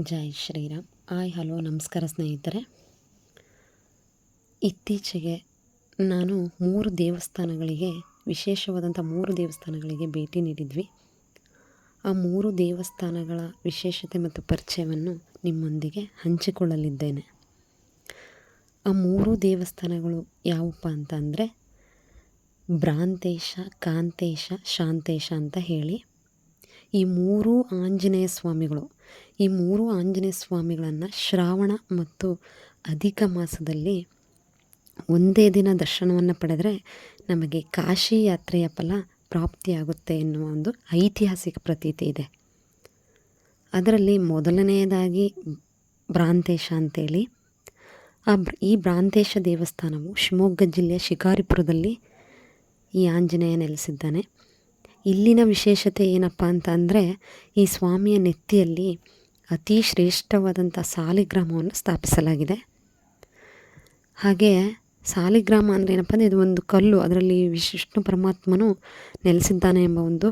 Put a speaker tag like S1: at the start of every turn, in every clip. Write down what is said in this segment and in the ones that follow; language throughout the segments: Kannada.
S1: ಜೈ ಶ್ರೀರಾಮ್. ಹಾಯ್ ಹಲೋ, ನಮಸ್ಕಾರ ಸ್ನೇಹಿತರೆ. ಇತ್ತೀಚೆಗೆ ನಾನು ಮೂರು ದೇವಸ್ಥಾನಗಳಿಗೆ, ವಿಶೇಷವಾದಂಥ ಮೂರು ದೇವಸ್ಥಾನಗಳಿಗೆ ಭೇಟಿ ನೀಡಿದ್ವಿ. ಆ ಮೂರು ದೇವಸ್ಥಾನಗಳ ವಿಶೇಷತೆ ಮತ್ತು ಪರಿಚಯವನ್ನು ನಿಮ್ಮೊಂದಿಗೆ ಹಂಚಿಕೊಳ್ಳಲಿದ್ದೇನೆ. ಆ ಮೂರು ದೇವಸ್ಥಾನಗಳು ಯಾವಪ್ಪ ಅಂತ ಅಂದರೆ ಭ್ರಾಂತೇಶ, ಕಾಂತೇಶ, ಶಾಂತೇಶ ಅಂತ ಹೇಳಿ ಈ ಮೂರು ಆಂಜನೇಯ ಸ್ವಾಮಿಗಳು. ಈ ಮೂರು ಆಂಜನೇಯ ಸ್ವಾಮಿಗಳನ್ನು ಶ್ರಾವಣ ಮತ್ತು ಅಧಿಕ ಮಾಸದಲ್ಲಿ ಒಂದೇ ದಿನ ದರ್ಶನವನ್ನು ಪಡೆದರೆ ನಮಗೆ ಕಾಶಿ ಯಾತ್ರೆಯ ಫಲ ಪ್ರಾಪ್ತಿಯಾಗುತ್ತೆ ಎನ್ನುವ ಒಂದು ಐತಿಹಾಸಿಕ ಪ್ರತೀತಿ ಇದೆ. ಅದರಲ್ಲಿ ಮೊದಲನೆಯದಾಗಿ ಭ್ರಾಂತೇಶ ಅಂತೇಳಿ. ಆ ಈ ಭ್ರಾಂತೇಶ ದೇವಸ್ಥಾನವು ಶಿವಮೊಗ್ಗ ಜಿಲ್ಲೆಯ ಶಿಕಾರಿಪುರದಲ್ಲಿ ಈ ಆಂಜನೇಯ ನೆಲೆಸಿದ್ದಾನೆ. ಇಲ್ಲಿನ ವಿಶೇಷತೆ ಏನಪ್ಪ ಅಂತ ಅಂದರೆ ಈ ಸ್ವಾಮಿಯ ನೆತ್ತಿಯಲ್ಲಿ ಅತಿ ಶ್ರೇಷ್ಠವಾದಂಥ ಸಾಲಿಗ್ರಾಮವನ್ನು ಸ್ಥಾಪಿಸಲಾಗಿದೆ. ಹಾಗೆ ಸಾಲಿಗ್ರಾಮ ಅಂದರೆ ಏನಪ್ಪ ಅಂದರೆ, ಇದು ಒಂದು ಕಲ್ಲು. ಅದರಲ್ಲಿ ವಿಷ್ಣು ಪರಮಾತ್ಮನು ನೆಲೆಸಿದ್ದಾನೆ ಎಂಬ ಒಂದು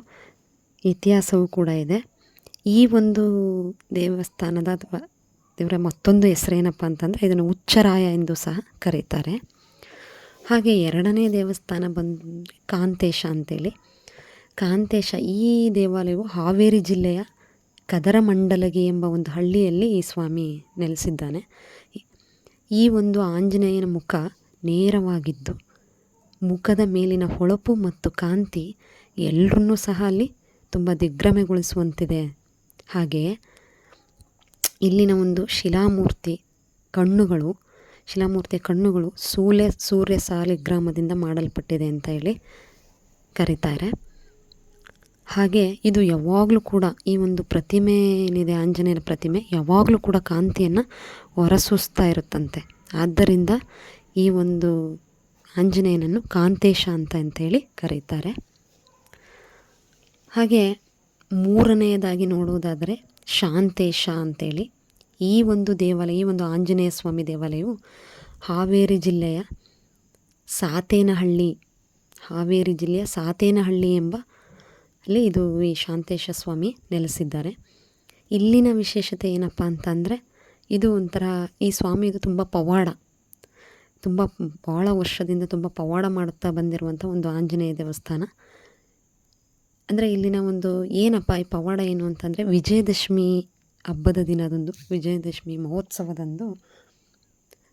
S1: ಇತಿಹಾಸವೂ ಕೂಡ ಇದೆ. ಈ ಒಂದು ದೇವಸ್ಥಾನದ ಅಥವಾ ದೇವರ ಮತ್ತೊಂದು ಹೆಸರೇನಪ್ಪ ಅಂತಂದರೆ, ಇದನ್ನು ಉಚ್ಚರಾಯ ಎಂದು ಸಹ ಕರೀತಾರೆ. ಹಾಗೆ ಎರಡನೇ ದೇವಸ್ಥಾನ ಬಂದು ಕಾಂತೇಶ ಅಂತೇಳಿ ಕಾಂತೇಶ ಈ ದೇವಾಲಯವು ಹಾವೇರಿ ಜಿಲ್ಲೆಯ ಕದರಮಂಡಲಗಿ ಎಂಬ ಒಂದು ಹಳ್ಳಿಯಲ್ಲಿ ಈ ಸ್ವಾಮಿ ನೆಲೆಸಿದ್ದಾನೆ. ಈ ಒಂದು ಆಂಜನೇಯನ ಮುಖ ನೇರವಾಗಿದ್ದು, ಮುಖದ ಮೇಲಿನ ಹೊಳಪು ಮತ್ತು ಕಾಂತಿ ಎಲ್ಲರನ್ನೂ ಸಹ ಅಲ್ಲಿ ತುಂಬ ದಿಗ್ಭ್ರಮೆಗೊಳಿಸುವಂತಿದೆ. ಹಾಗೆಯೇ ಇಲ್ಲಿನ ಒಂದು ಶಿಲಾಮೂರ್ತಿ ಕಣ್ಣುಗಳು, ಶಿಲಾಮೂರ್ತಿಯ ಕಣ್ಣುಗಳು ಸೂಲೆ ಸೂರ್ಯ ಸಾಲಿಗ್ರಾಮದಿಂದ ಮಾಡಲ್ಪಟ್ಟಿದೆ ಅಂತ ಹೇಳಿ ಕರೀತಾರೆ. ಹಾಗೆ ಇದು ಯಾವಾಗಲೂ ಕೂಡ ಈ ಒಂದು ಪ್ರತಿಮೆ ಏನಿದೆ ಆಂಜನೇಯನ ಪ್ರತಿಮೆ, ಯಾವಾಗಲೂ ಕೂಡ ಕಾಂತಿಯನ್ನು ಹೊರಸೂಸ್ತಾ ಇರುತ್ತಂತೆ. ಆದ್ದರಿಂದ ಈ ಒಂದು ಆಂಜನೇಯನನ್ನು ಕಾಂತೇಶ ಅಂತ ಅಂತೇಳಿ ಕರೀತಾರೆ. ಹಾಗೆ ಮೂರನೆಯದಾಗಿ ನೋಡುವುದಾದರೆ ಶಾಂತೇಶ ಅಂತೇಳಿ. ಈ ಒಂದು ದೇವಾಲಯ, ಈ ಒಂದು ಆಂಜನೇಯ ಸ್ವಾಮಿ ದೇವಾಲಯವು ಹಾವೇರಿ ಜಿಲ್ಲೆಯ ಸಾತೇನಹಳ್ಳಿ, ಹಾವೇರಿ ಜಿಲ್ಲೆಯ ಸಾತೇನಹಳ್ಳಿ ಎಂಬ ಅಲ್ಲಿ ಇದು ಈ ಶಾಂತೇಶ ಸ್ವಾಮಿ ನೆಲೆಸಿದ್ದಾರೆ. ಇಲ್ಲಿನ ವಿಶೇಷತೆ ಏನಪ್ಪ ಅಂತಂದರೆ, ಇದು ಒಂಥರ ಈ ಸ್ವಾಮಿ ಇದು ತುಂಬ ಪವಾಡ. ತುಂಬ ಭಾಳ ವರ್ಷದಿಂದ ತುಂಬ ಪವಾಡ ಮಾಡುತ್ತಾ ಬಂದಿರುವಂಥ ಒಂದು ಆಂಜನೇಯ ದೇವಸ್ಥಾನ. ಅಂದರೆ ಇಲ್ಲಿನ ಒಂದು ಏನಪ್ಪ ಈ ಪವಾಡ ಏನು ಅಂತಂದರೆ, ವಿಜಯದಶಮಿ ಹಬ್ಬದ ದಿನದಂದು, ವಿಜಯದಶಮಿ ಮಹೋತ್ಸವದಂದು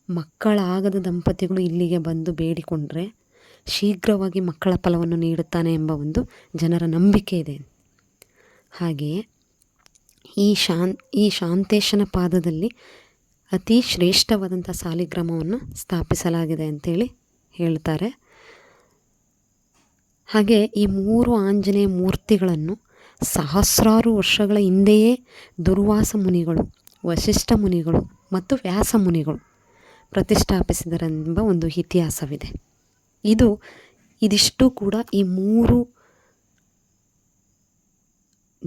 S1: ಮಕ್ಕಳಾಗದ ದಂಪತಿಗಳು ಇಲ್ಲಿಗೆ ಬಂದು ಬೇಡಿಕೊಂಡ್ರೆ ಶೀಘ್ರವಾಗಿ ಮಕ್ಕಳ ಫಲವನ್ನು ನೀಡುತ್ತಾನೆ ಎಂಬ ಒಂದು ಜನರ ನಂಬಿಕೆ ಇದೆ. ಹಾಗೆಯೇ ಈ ಶಾನ್, ಈ ಶಾಂತೇಶನ ಪಾದದಲ್ಲಿ ಅತಿ ಶ್ರೇಷ್ಠವಾದಂಥ ಸಾಲಿಗ್ರಾಮವನ್ನು ಸ್ಥಾಪಿಸಲಾಗಿದೆ ಅಂತೇಳಿ ಹೇಳ್ತಾರೆ. ಹಾಗೆ ಈ ಮೂರು ಆಂಜನೇಯ ಮೂರ್ತಿಗಳನ್ನು ಸಹಸ್ರಾರು ವರ್ಷಗಳ ಹಿಂದೆಯೇ ದುರ್ವಾಸ ಮುನಿಗಳು ವಶಿಷ್ಠ ಮುನಿಗಳು ಮತ್ತು ವ್ಯಾಸ ಮುನಿಗಳು ಪ್ರತಿಷ್ಠಾಪಿಸಿದರೆಂಬ ಒಂದು ಇತಿಹಾಸವಿದೆ. ಇದು ಇದಿಷ್ಟು ಕೂಡ ಈ ಮೂರು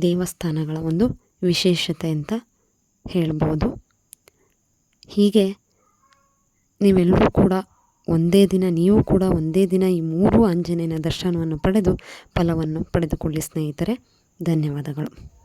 S1: ದೇವಸ್ಥಾನಗಳ ಒಂದು ವಿಶೇಷತೆ ಅಂತ ಹೇಳ್ಬೋದು. ಹೀಗೆ ನೀವೆಲ್ಲರೂ ಕೂಡ ಒಂದೇ ದಿನ, ನೀವು ಕೂಡ ಒಂದೇ ದಿನ ಈ ಮೂರು ಆಂಜನೇಯನ ದರ್ಶನವನ್ನು ಪಡೆದು, ಫಲವನ್ನು ಪಡೆದುಕೊಳ್ಳಿ ಸ್ನೇಹಿತರೆ. ಧನ್ಯವಾದಗಳು.